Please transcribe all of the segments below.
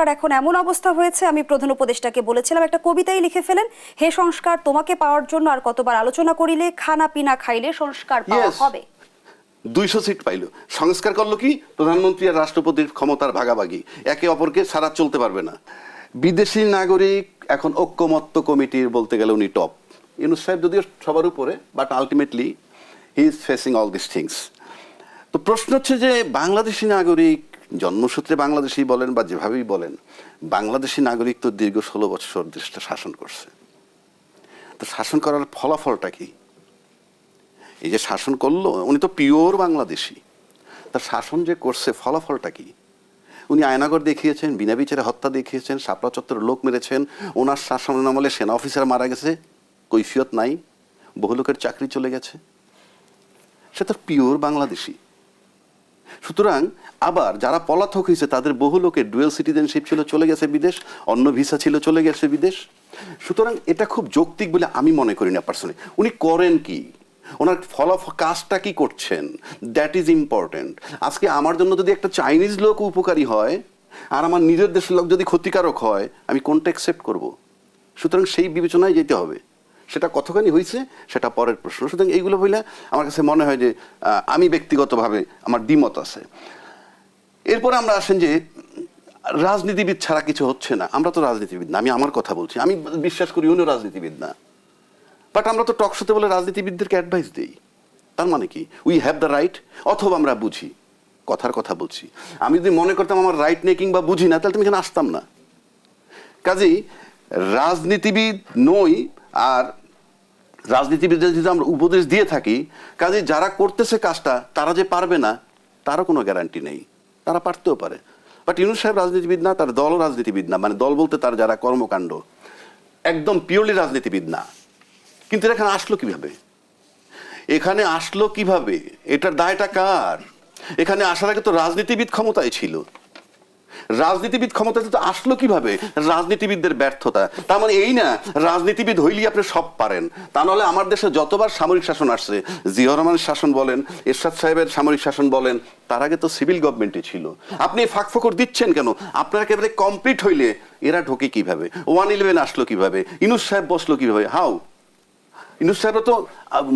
সংস্কার এখন এমন অবস্থা হয়েছে আমি প্রধান উপদেষ্টাকে বলেছিলাম একটা কবিতাই লিখে ফেলেন হে সংস্কার তোমাকে পাওয়ার জন্য আর কতবার আলোচনা করিলে খানা পিনা খাইলে সংস্কার পাওয়া হবে? দুইশো সিট পাইলো। সংস্কার করল কি? প্রধানমন্ত্রী আর রাষ্ট্রপতির ক্ষমতার ভাগাভাগি। একে অপরকে সারা চলতে পারবে না। বিদেশি নাগরিক এখন ঐক্যমত্য কমিটির বলতে গেলে উনি টপ ইউনুস সাহেব যদিও সবার উপরে but ultimately he is facing all this things তো প্রশ্ন হচ্ছে যে বাংলাদেশি নাগরিক জন্মসূত্রে বাংলাদেশি বলেন বা যেভাবেই বলেন, বাংলাদেশি নাগরিক তো দীর্ঘ ষোলো বছর দেশটা শাসন করছে। তো শাসন করার ফলাফলটা কি? এই যে শাসন করল, উনি তো পিওর বাংলাদেশি। তার শাসন যে করছে, ফলাফলটা কি? উনি আয়নাগর দেখিয়েছেন, বিনা বিচারে হত্যা দেখিয়েছেন, শাপলা চত্বরে লোক মেরেছেন, ওনার শাসন আমলে সেনা অফিসার মারা গেছে, কৈফিয়ত নাই, বহু লোকের চাকরি চলে গেছে। সে তো পিওর বাংলাদেশি। সুতরাং আবার যারা পলাতক হয়েছে, তাদের বহু লোকের ডুয়েল সিটিজেনশিপ ছিল, চলে গেছে বিদেশ, অন্য ভিসা ছিল, চলে গেছে বিদেশ। সুতরাং এটা খুব যৌক্তিক বলে আমি মনে করি না পার্সোনালি উনি করেন কি? ওনার ফলাফ, কাজটা কি করছেন? দ্যাট ইজ ইম্পর্টেন্ট আজকে আমার জন্য যদি একটা চাইনিজ লোক উপকারী হয়, আর আমার নিজের দেশের লোক যদি ক্ষতিকারক হয়, আমি কোনটা অ্যাকসেপ্ট করব? সুতরাং সেই বিবেচনায় যেতে হবে। সেটা কতখানি হয়েছে সেটা পরের প্রশ্ন। সুতরাং এইগুলো বলে আমার কাছে মনে হয় যে আমি ব্যক্তিগতভাবে আমার দ্বিমত আছে। এরপরে আমরা আসেন যে, রাজনীতিবিদ ছাড়া কিছু হচ্ছে না। আমরা তো রাজনীতিবিদ না, আমি আমার কথা বলছি। আমি বিশ্বাস করি উনিও রাজনীতিবিদ না। বাট আমরা তো টক শোতে বলে রাজনীতিবিদদেরকে অ্যাডভাইস দিই। তার মানে কি? উই হ্যাভ দ্য রাইট অথবা আমরা বুঝি। কথার কথা বলছি। আমি যদি মনে করতাম আমার রাইট নেই কিংবা বুঝি না, তাহলে তুমি এখানে আসতাম না। কাজেই রাজনীতিবিদ নই আর রাজনীতিবিদদের যদি আমরা উপদেশ দিয়ে থাকি, কাজে যারা করতেছে কাজটা, তারা যে পারবে না, তারও কোনো গ্যারান্টি নেই। তারা পারতেও পারে। বাট ইউনুস সাহেব রাজনীতিবিদ না, তার দলও রাজনীতিবিদ না। মানে দল বলতে তার যারা কর্মকাণ্ড, একদম পিওরলি রাজনীতিবিদ না। কিন্তু এখানে আসলো কীভাবে? এখানে আসলো কীভাবে? এটার দায়টা কার? এখানে আসার আগে তো রাজনীতিবিদ ক্ষমতায় ছিল। রাজনীতিবিদ ক্ষমতাতে তো আসলো কীভাবে? রাজনীতিবিদদের ব্যর্থতা। তার মানে এই না, রাজনীতিবিদ হইলেই আপনি সব পারেন। তা নাহলে আমার দেশে যতবার সামরিক শাসন আসছে, জিয়া রহমানের শাসন বলেন, এরশাদ সাহেবের সামরিক শাসন বলেন, তার আগে তো সিভিল গভর্নমেন্টে ছিল। আপনি ফাঁক ফোকর দিচ্ছেন কেন? আপনার একেবারে কমপ্লিট হইলে এরা ঢোকে কীভাবে? ওয়ান ইলেভেন আসলো কীভাবে? ইনুস সাহেব বসল কীভাবে? হাউ ইনুস সাহেবরা তো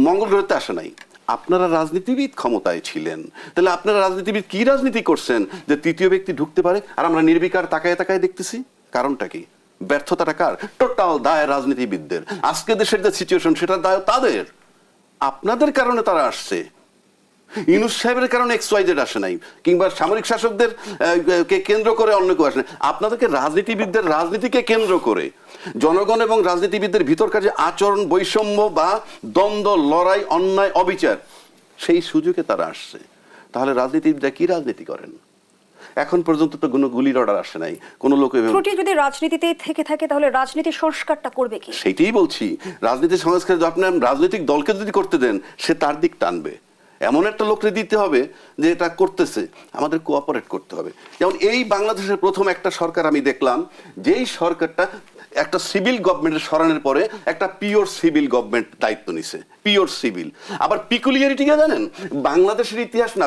মঙ্গল গ্রহতে আসে নাই। আপনারা রাজনীতিবিদ ক্ষমতায় ছিলেন। তাহলে আপনারা রাজনীতিবিদ কি রাজনীতি করছেন? যে তৃতীয় ব্যক্তি ঢুকতে পারে আর আমরা নির্বিকার তাকায় তাকায় দেখতেছি? কারণটা কি? ব্যর্থতাটা কার? টোটাল দায় রাজনীতিবিদদের। আজকে দেশের যে সিচুয়েশন সেটা দায় তাদের। আপনাদের কারণে তারা আসছে। ইনুস সাহেবের কারণে এক্স ওয়াইজেড আসে নাই কিংবা সামরিক শাসকদের কে কেন্দ্র করে অন্য কেউ আসে নাই। আপনাদেরকে রাজনীতিবিদদের রাজনীতিকে কেন্দ্র করে জনগণ এবং রাজনীতিবিদদের ভিতরকার যে আচরণ বৈষম্য বা দ্বন্দ্ব লড়াই অন্যায় অবিচার সেই সুযোগে তারা আসছে। তাহলে রাজনীতিবিদরা কি রাজনীতি করেন? এখন পর্যন্ত তো কোনো গুলির অর্ডার আসে নাই কোনো লোক ত্রুটি যদি রাজনীতিতে থেকে থাকে তাহলে রাজনীতি সংস্কারটা করবে কি? সেইটাই বলছি। রাজনীতি সংস্কার যদি আপনার রাজনৈতিক দলকে যদি করতে দেন সে তার দিক টানবে। এমন একটা লোককে দিতে হবে যে এটা করতেছে, আমাদের কোঅপারেট করতে হবে। যেমন এই বাংলাদেশের প্রথম একটা সরকার আমি দেখলাম, যেই সরকারটা একটা সিভিল গভর্নমেন্টের সরানোর পরে একটা পিওর সিভিল গভর্নমেন্ট দায়িত্ব নিছে পিওর সিভিল আবার পিকুলিয়ারিটি জানেন? বাংলাদেশের ইতিহাস না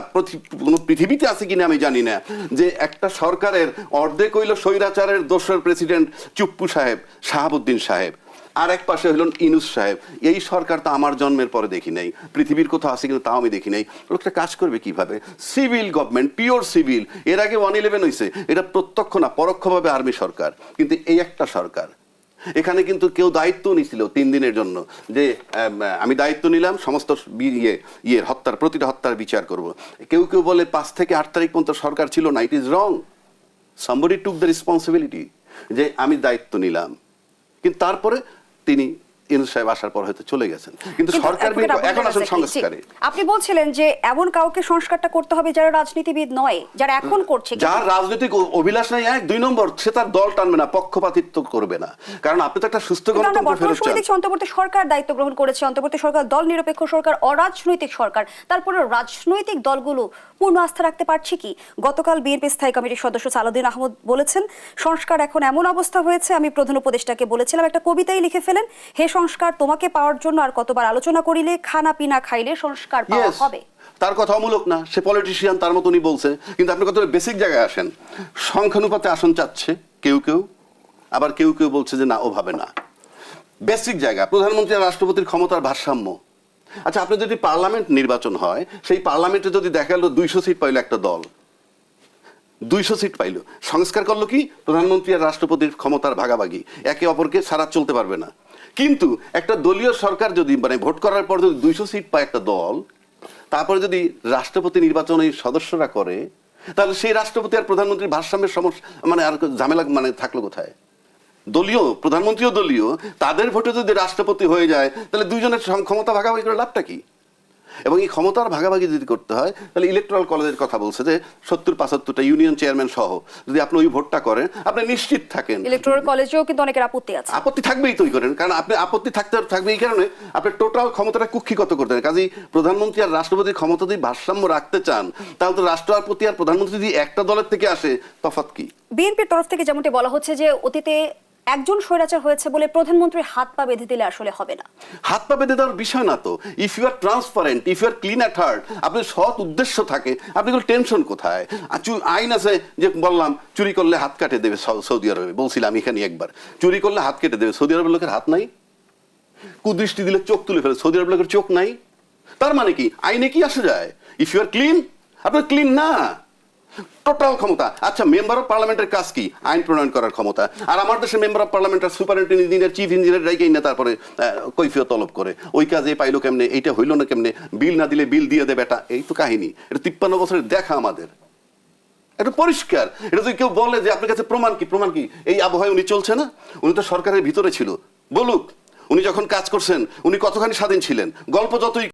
কোনো পৃথিবীতে আছে কিনা আমি জানি না, যে একটা সরকারের অর্ধেক হইল স্বৈরাচারের দোসর প্রেসিডেন্ট চুপ্পু সাহেব, শাহাবুদ্দিন সাহেব। আর এক পাশে হইলেন ইনুস সাহেব। এই সরকার তো আমার জন্মের পরে দেখি নাই, পৃথিবীর কোথাও আছে কিন্তু তাও আমি দেখি নাই। লোকটা কাজ করবে কীভাবে? Civil government, pure civil. এর আগে ওয়ান ইলেভেন হয়েছে এটা প্রত্যক্ষ না, পরোক্ষভাবে আর্মি সরকার। কিন্তু এই একটা সরকার। এখানে কিন্তু কেউ দায়িত্ব নিছিল তিন দিনের জন্য, যে আমি দায়িত্ব নিলাম, সমস্ত ইয়ে ইয়ের হত্যার, প্রতিটা হত্যার বিচার করব। কেউ কেউ বলে পাঁচ থেকে আট তারিখ পর্যন্ত সরকার ছিল না it is wrong somebody took the responsibility যে আমি দায়িত্ব নিলাম। কিন্তু তারপরে তিনি সাহেব আসার পর হয়তো চলে গেছেন। কিন্তু সরকার এখন সংস্কারে। আপনি বলছিলেন যে এমন কাউকে সংস্কারটা করতে হবে যারা রাজনীতিবিদ নয় যারা এখন করছে। যার রাজনৈতিক অভিলাষ নাই এক দুই নম্বর সে তার দল টানবে না পক্ষপাতিত্ব করবে না। কারণ আপনি তো একটা সুস্থ গণতন্ত্র ফেরত চান। দেখছি অন্তর্বর্তী সরকার দায়িত্ব গ্রহণ করেছে অন্তর্বর্তী সরকার দল নিরপেক্ষ সরকার অরাজনৈতিক সরকার। তারপরে রাজনৈতিক দলগুলো পূর্ণ আস্থা রাখতে পারছে কি? গতকাল বিএনপি স্থায়ী কমিটির সদস্য সালাউদ্দিন আহমদ বলেছেন সংস্কার এখন এমন অবস্থা হয়েছে আমি প্রধান উপদেষ্টাকে বলেছিলাম একটা কবিতাই লিখে ফেলেন হে সংস্কার তোমাকে পাওয়ার জন্য আর কতবার আলোচনা করিলে খানা পিনা খাইলে সংস্কার পাওয়া হবে। তার কথা অমূলক না সে পলিটিশিয়ান তার মতনই বলছে কিন্তু আপনি কত বেসিক জায়গায় আসেন সংখ্যানুপাতে আসন চাচ্ছে কেউ কেউ আবার কেউ কেউ বলছে যে না ওভাবে না। বেসিক জায়গা প্রধানমন্ত্রী আর রাষ্ট্রপতির ক্ষমতার ভারসাম্য। আচ্ছা আপনি যদি পার্লামেন্ট নির্বাচন হয় সেই পার্লামেন্টে যদি দেখা গেল দুইশো সিট পাইলো একটা দল দুইশো সিট পাইলো সংস্কার করল কি? প্রধানমন্ত্রী আর রাষ্ট্রপতির ক্ষমতার ভাগাভাগি একে অপরকে সারা চলতে পারবে না। কিন্তু একটা দলীয় সরকার যদি মানে ভোট করার পর যদি দুইশো সিট পায় একটা দল, তারপরে যদি রাষ্ট্রপতি নির্বাচনে সদস্যরা করে, তাহলে সেই রাষ্ট্রপতি আর প্রধানমন্ত্রীর ভারসাম্যের সমস্যা মানে আর ঝামেলা মানে থাকল কোথায়? দলীয়, প্রধানমন্ত্রীও দলীয়, তাদের ভোটে যদি রাষ্ট্রপতি হয়ে যায়, তাহলে দুইজনের ক্ষমতা ভাগাভাগি করে লাভটা কি? এবং এই ক্ষমতার ভাগাভাগি যদি করতে হয় তাহলে ইলেকট্রাল কলেজের কথা বলছে যে সত্তর পাঁচাত্তরটা ইউনিয়ন চেয়ারম্যান সহ যদি আপনি ওই ভোটটা করেন আপনি নিশ্চিত থাকেন। ইলেকট্রাল কলেজেও কিন্তু অনেকের আপত্তি আছে। আপত্তি থাকবেই তৈরি করেন কারণ আপনি আপত্তি থাকতে থাকবে এই কারণে আপনি টোটাল ক্ষমতাটা কুক্ষিগত করতে হবে কাজেই প্রধানমন্ত্রী আর রাষ্ট্রপতির ক্ষমতা যদি ভারসাম্য রাখতে চান তাহলে তো রাষ্ট্রপতি আর প্রধানমন্ত্রী যদি একটা দলের থেকে আসে তফাৎ কি? বিএনপির তরফ থেকে যেমনটি বলা হচ্ছে যে অতীতে একজন স্বৈরাচার হয়েছে বলে প্রধানমন্ত্রী হাত পা বেঁধে দিলে আসলে হবে না। হাত পা বেঁধে দেওয়ার বিষয় না তো। If you are transparent if you are clean at heart আপনার সৎ উদ্দেশ্য থাকে আপনি টেনশন কোথায়? আইন আছে যে বললাম, চুরি করলে হাত কাটে দেবে সৌদি আরবে। বলছিলাম এখানে একবার। চুরি করলে হাত কেটে দেবে। সৌদি আরবের লোকের হাত নাই? কুদৃষ্টি দিলে চোখ তুলে ফেলে। সৌদি আরবের লোকের চোখ নাই? তার মানে কি? আইনে কি আসে যায়? ইফ ইউ আর ক্লিন আপনার ক্লিন না। টোটাল ক্ষমতা। আচ্ছা মেম্বার অফ পার্লামেন্টের কাজ কি? আইন প্রণয়ন করার ক্ষমতা। আর আমার দেশের মেম্বার অফ পার্লামেন্টের সুপারিনটেন্ডেন্ট ইঞ্জিনিয়ার চিফ ইঞ্জিনিয়ার রাইকেই না তারপরে কৈফিয়ত তলব করে। ওই কাজে পাইলো কেমনে? এইটা হইল না কেমনে? বিল না দিলে বিল দিয়ে দেবে এটা এই তো কাহিনী। এটা তিপ্পান্ন বছরের দেখা আমাদের। এটা পরিষ্কার। এটা যদি কেউ বলে যে, আপনার কাছে প্রমাণ কি? প্রমাণ কি? এই আবহাওয়ায় উনি চলছে না? উনি তো সরকারের ভিতরে ছিল। বলুক, উনি যখন কাজ করছেন, উনি কতখানি স্বাধীন ছিলেন? গল্প যতই